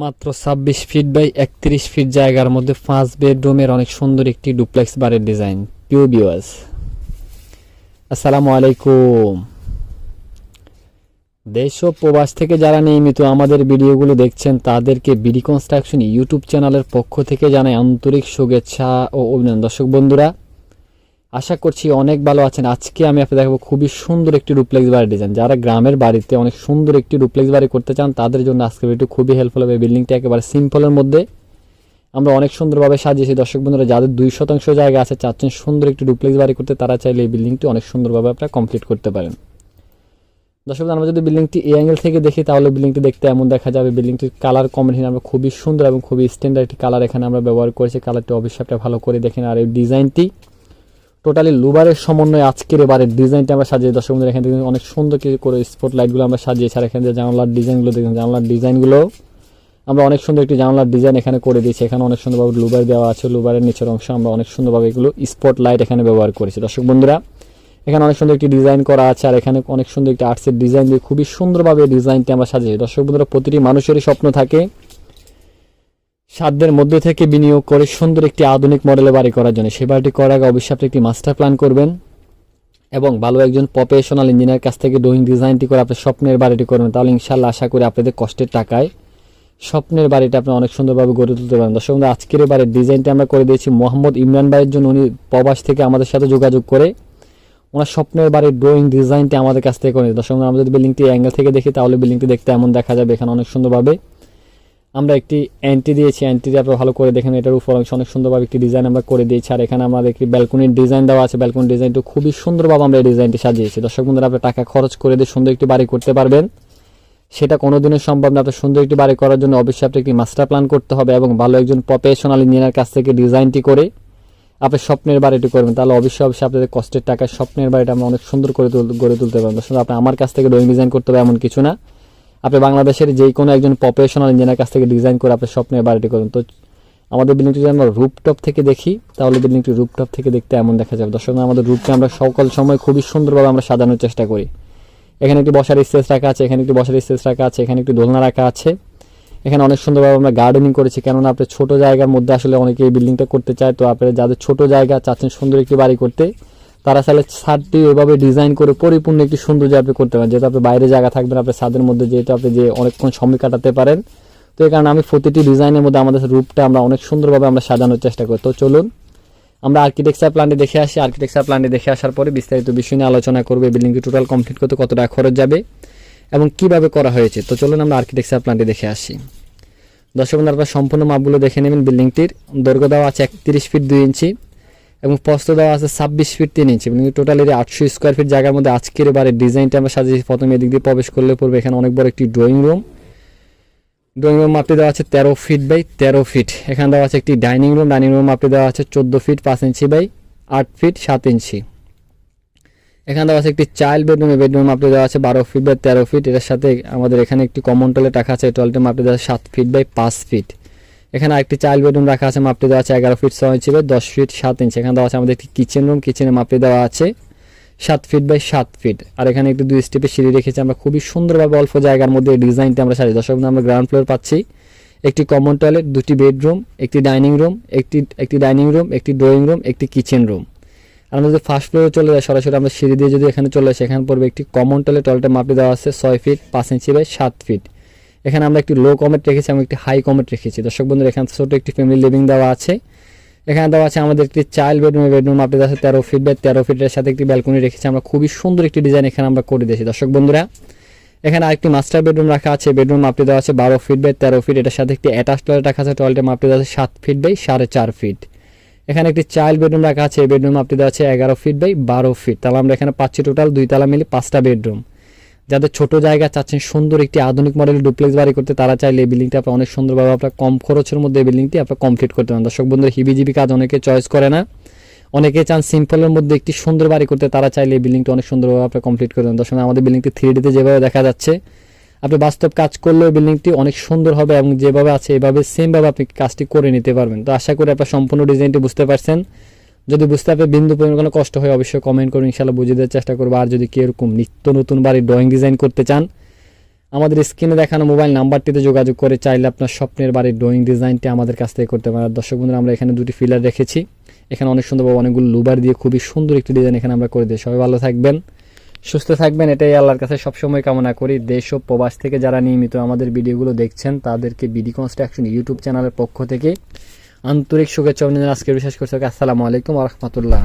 মাত্র ছাব্বিশ feet by একত্রিশ ফিট জায়গার মধ্যে পাঁচ বেডরুমের অনেক সুন্দর একটি ডুপ্লেক্স বাড়ির ডিজাইন পিও বিওয়াস আসসালামু আলাইকুম। দেশ ও প্রবাস থেকে যারা নিয়মিত আমাদের ভিডিওগুলো দেখছেন, তাদেরকে বিডি কনস্ট্রাকশন ইউটিউব চ্যানেলের পক্ষ থেকে জানাই আন্তরিক শুভেচ্ছা ও অভিনন্দন। দর্শক বন্ধুরা আশা করছি অনেক ভালো আছেন। আজকে আমি আপনাদের দেখাবো খুবই সুন্দর একটি ডুপ্লেক্স বাড়ি ডিজাইন যারা গ্রামের বাড়িতে অনেক সুন্দর একটি ডুপ্লেক্স বাড়ি করতে চান, তাদের জন্য আজকে ভিডিও খুবই হেল্পফুল হবে। বিল্ডিংটা একেবারে সিম্পলের মধ্যে। আমরা অনেক সুন্দরভাবে সাজিয়েছি। দর্শক বন্ধুরা, যাদের দুই শতাংশ জায়গা আছে, চাচ্ছেন সুন্দর একটি ডুপ্লেক্স বাড়ি করতে, তারা চাইলে এই বিল্ডিংটি অনেক সুন্দরভাবে আপনারা কমপ্লিট করতে পারেন। দর্শক আমরা যদি বিল্ডিংটি এই অ্যাঙ্গেল থেকে দেখি, তাহলে বিল্ডিংটি দেখতে এমন দেখা যাবে। বিল্ডিংটির কালার কম্বিনেশন আমরা খুবই সুন্দর এবং খুবই স্ট্যান্ডার্ড একটি কালার এখানে আমরা ব্যবহার করেছি। কালারটি অবশ্যই ভালো করে দেখেন। আর এই ডিজাইনটি টোটালি লুবারের সমন্বয়ে আজকের এবারের ডিজাইনটা আমরা সাজিয়ে, দর্শক বন্ধুরা, এখান থেকে অনেক সুন্দর কিছু করে স্পট লাইটগুলো আমরা সাজিয়েছি। আর এখানে যে জানলার ডিজাইনগুলো দেখুন, জানলার ডিজাইনগুলো আমরা অনেক সুন্দর একটি জানলার ডিজাইন এখানে করে দিয়েছি। এখানে অনেক সুন্দরভাবে লুবার দেওয়া আছে লুবারের নিচের অংশ আমরা অনেক সুন্দরভাবে এগুলো স্পট লাইট এখানে ব্যবহার করেছি। দর্শক বন্ধুরা, এখানে অনেক সুন্দর একটি ডিজাইন করা আছে আর এখানে অনেক সুন্দর একটি আর্টসের ডিজাইন দিয়ে খুবই সুন্দরভাবে ডিজাইনটি আমরা সাজিয়েছি। দর্শক বন্ধুরা, প্রতিটি মানুষেরই স্বপ্ন থাকে সাধ্যের মধ্য থেকে বিনিয়োগ করে সুন্দর একটি আধুনিক মডেলে বাড়ি করার জন্য। সে বাড়িটি করার আগে অবশ্যই আপনি একটি মাস্টার প্ল্যান করবেন এবং ভালো একজন প্রফেশনাল ইঞ্জিনিয়ার কাছ থেকে ড্রয়িং ডিজাইনটি করে আপনার স্বপ্নের বাড়িটি করবেন। তাহলে ইনশাল্লাহ আশা করি আপনাদের কষ্টের টাকায় স্বপ্নের বাড়িটা আপনি অনেক সুন্দরভাবে গড়ে তুলতে পারেন দর্শক বন্ধু, আজকের বাড়ির ডিজাইনটি আমরা করে দিয়েছি মোহাম্মদ ইমরান ভাইয়ের জন্য। উনি প্রবাস থেকে আমাদের সাথে যোগাযোগ করে ওনার স্বপ্নের বাড়ির ড্রয়িং ডিজাইনটি আমাদের কাছ থেকে করে। দর্শক আমরা যদি বিল্ডিংটি অ্যাঙ্গেল থেকে দেখি তাহলে বিল্ডিংটি দেখতে এমন দেখা যাবে এখানে অনেক সুন্দরভাবে। আমরা একটি অ্যান্টি দিয়েছি অ্যান্টি দিয়ে আপনারা ভালো করে দেখেন এটার উপর অনেক সুন্দরভাবে একটি ডিজাইন আমরা করে দিয়েছি। আর এখানে আমাদের একটি ব্যালকনির ডিজাইন দেওয়া আছে। ব্যালকনির ডিজাইনটা খুবই সুন্দরভাবে আমরা এই ডিজাইনটি সাজিয়েছি। দর্শক বন্ধুরা, আপনি টাকা খরচ করে দিয়ে সুন্দর একটি বাড়ি করতে পারবেন। সেটা কোনো কোনোদিনও সম্ভব না। আপনার সুন্দর একটি বাড়ি করার জন্য অবশ্যই আপনি একটি মাস্টার প্ল্যান করতে হবে এবং ভালো একজন প্রফেশনাল ইঞ্জিনিয়ার কাছ থেকে ডিজাইনটি করে আপনি স্বপ্নের বাড়িটি করবেন। তাহলে অবশ্যই অবশ্যই আপনাদের কষ্টের টাকায় স্বপ্নের বাড়িটা আমরা অনেক সুন্দর করে গড়ে তুলতে পারবেন দর্শক আপনি আমার কাছ থেকে ড্রয়িং ডিজাইন করতে হবে এমন কিছু না। আপনি বাংলাদেশের যে কোনো একজন প্রফেশনাল ইঞ্জিনিয়ার কাছ থেকে ডিজাইন করে আপনি স্বপ্নের বাড়িটি করুন। তো আমাদের বিল্ডিংটি যদি আমরা রুপটপ থেকে দেখি, তাহলে বিল্ডিংটি রুপটপ থেকে দেখতে এমন দেখা যাবে। দর্শক, আমাদের রুপকে আমরা সকল সময় খুবই সুন্দরভাবে আমরা সাজানোর চেষ্টা করি। এখানে একটি বসার স্পেস রাখা আছে, এখানে একটি বসার স্পেস রাখা আছে, এখানে একটি দোলনা রাখা আছে। এখানে অনেক সুন্দরভাবে আমরা গার্ডেনিং করেছি, কেননা আপনি ছোট জায়গার মধ্যে আসলে অনেকে এই বিল্ডিংটা করতে চায়। তো আপনারা যাদের ছোট জায়গা, চাচ্ছেন সুন্দর একটি বাড়ি করতে তারা চাইলে ছাদটি ওইভাবে ডিজাইন করে পরিপূর্ণ একটি সুন্দর সৌন্দর্য আপনি করতে পারেন। যেহেতু আপনি বাইরে জায়গা থাকবেন আপনার ছাদের মধ্যে যেহেতু আপনি যে অনেকক্ষণ সময় কাটাতে পারেন, তো এই কারণে আমি প্রতিটি ডিজাইনের মধ্যে আমাদের রূপটা আমরা অনেক সুন্দরভাবে আমরা সাজানোর চেষ্টা করি। তো চলুন, আমরা আর্কিটেকচার প্ল্যানটি দেখে আসি। আর্কিটেকচার প্ল্যানটি দেখে আসার পরে বিস্তারিত বিষয় নিয়ে আলোচনা করবে। বিল্ডিংটি টোটাল কমপ্লিট করতে কত টাকা খরচ যাবে এবং কীভাবে করা হয়েছে? তো চলুন আমরা আর্কিটেকচার প্ল্যানটি দেখে আসি। দর্শক আপনারা সম্পূর্ণ মাপগুলো দেখে নেবেন বিল্ডিংটির দৈর্ঘ্য দেওয়া আছে একত্রিশ ফিট দুই ইঞ্চি এবং প্রস্থ দেওয়া আছে ছাব্বিশ ফিট তিন ইঞ্চি এবং টোটাল এর আটশো স্কোয়ার ফিট জায়গার মধ্যে আজকের এবারে ডিজাইনটা আমরা সাজিয়েছি। প্রথমে এদিক দিয়ে প্রবেশ করলে পড়বে এখানে অনেক বড় একটি ড্রয়িং রুম ড্রয়িং রুম মাপটি দেওয়া আছে তেরো ফিট বাই তেরো ফিট এখানে দেওয়া আছে একটি ডাইনিং রুম ডাইনিং রুম মাপটি দেওয়া আছে চোদ্দ ফিট পাঁচ ইঞ্চি বাই আট ফিট সাত ইঞ্চি এখানে দেওয়া আছে একটি চাইল্ড বেডরুম বেডরুম মাপটি দেওয়া আছে বারো ফিট বাই তেরো ফিট এর সাথে আমাদের এখানে একটি কমন টয়লেট রাখা আছে। টয়লেটের মাপটি দেওয়া আছে সাত ফিট বাই পাঁচ ফিট এখানে আরেকটি চাইল্ড বেডরুম রাখা আছে, মাপটি দেওয়া আছে এগারো ফিট ছয় ইঞ্চি বাই দশ ফিট সাত ইঞ্চি। এখানে দেওয়া আছে আমাদের একটি কিচেন রুম কিচেনের মাপটি দেওয়া আছে সাত ফিট বাই সাত ফিট। আর এখানে একটি দুই স্টেপের সিঁড়ি রেখেছি, আমরা খুবই সুন্দরভাবে অল্প জায়গার মধ্যে ডিজাইনটা আমরা সারি দর্শক আমরা গ্রাউন্ড ফ্লোর পাচ্ছি। একটি কমন টয়লেট দুটি বেডরুম একটি ডাইনিং রুম একটি একটি ডাইনিং রুম একটি ড্রয়িং রুম একটি কিচেন রুম আমরা যদি ফার্স্ট ফ্লোরে চলে যাই, সরাসরি আমরা সিঁড়ি দিয়ে যদি এখানে চলে আসি, এখানে পড়বে একটি কমন টয়লেট টয়লেটের মাপটি দেওয়া আছে ছয় ফিট, পাঁচ ইঞ্চি বাই সাত ফিট। এখানে আমরা একটি লো কমেট রেখেছি এবং একটি হাই কমেট রেখেছি। দর্শক বন্ধুরা, এখানে ছোট একটি ফ্যামিলি লিভিং দেওয়া আছে। এখানে দেওয়া আছে আমাদের একটি চাইল্ড বেডরুম বেডরুম দেওয়া আছে তেরো ফিট বাই তেরো ফিটের সাথে একটি ব্যালকনি রেখেছি। আমরা খুবই সুন্দর একটি ডিজাইন এখানে আমরা করে দিয়েছি। দর্শক বন্ধুরা, এখানে আরেকটি মাস্টার বেডরুম রাখা আছে। বেডরুম মাপটি দেওয়া আছে বারো ফিট বাই তেরো ফিট এটার সাথে একটি অ্যাটাচ টয়লেট রাখা আছে। টয়লেটের মাপটি দেওয়া আছে সাত ফিট বাই সাড়ে চার ফিট এখানে একটি চাইল্ড বেডরুম রাখা আছে। বেডরুম মাপটি দেওয়া আছে এগারো ফিট বাই বারো ফিট তাহলে আমরা এখানে পাচ্ছি টোটাল দুই তালা মিলে পাঁচটা বেডরুম যাদের ছোট জায়গা চাচ্ছেন সুন্দর একটি আধুনিক মডেল ডুপ্লেক্স বাড়ি করতে, তারা চাইলে এই বিল্ডিংটা আপনার অনেক সুন্দরভাবে আপনার কম খরচের মধ্যে এই বিল্ডিংটি আপনার কমপ্লিট করতে পারেন। দর্শক বন্ধুরা হিবিজিবি কাজ অনেকে চয়েস করে না। অনেকে চান সিম্পলের মধ্যে একটি সুন্দর বাড়ি করতে, তারা চাইলে এই বিল্ডিংটা অনেক সুন্দরভাবে আপনার কমপ্লিট করে দেন। দর্শক, আমাদের বিল্ডিংটি থ্রি ডিতে যেভাবে দেখা যাচ্ছে, আপনি বাস্তব কাজ করলেও বিল্ডিংটি অনেক সুন্দর হবে এবং যেভাবে আছে, এভাবে সেমভাবে আপনি কাজটি করে নিতে পারবেন। তো আশা করি আপনার সম্পূর্ণ ডিজাইনটি বুঝতে পারছেন। যদি বুঝতে আপনি বিন্দু পরিমাণ কোনো কষ্ট হয়, অবশ্যই কমেন্ট করুন ইনশাল্লাহ বুঝিয়ে দেওয়ার চেষ্টা করব। আর যদি কি এরকম নিত্য নতুন বাড়ির ড্রয়িং ডিজাইন করতে চান, আমাদের স্ক্রিনে দেখানো মোবাইল নাম্বারটিতে যোগাযোগ করে চাইলে আপনার স্বপ্নের বাড়ির ড্রয়িং ডিজাইনটি আমাদের কাছ থেকে করতে পারেন। দর্শক বন্ধুরা, আমরা এখানে দুটি ফিলার রেখেছি। এখানে অনেক সুন্দরভাবে অনেকগুলো লুবার দিয়ে খুবই সুন্দর একটি ডিজাইন এখানে আমরা করে দিই। সবাই ভালো থাকবেন, সুস্থ থাকবেন। এটাই আল্লাহর কাছে সবসময় কামনা করি। দেশ ও প্রবাস থেকে যারা নিয়মিত আমাদের ভিডিওগুলো দেখছেন, তাদেরকে বিডি কনস্ট্রাকশন ইউটিউব চ্যানেলের পক্ষ থেকে আন্তরিক শুভেচ্ছা অভিনন্দন। আজকে বিশ্বাস করছি আসসালামু আলাইকুম রহমতুল্লাহ।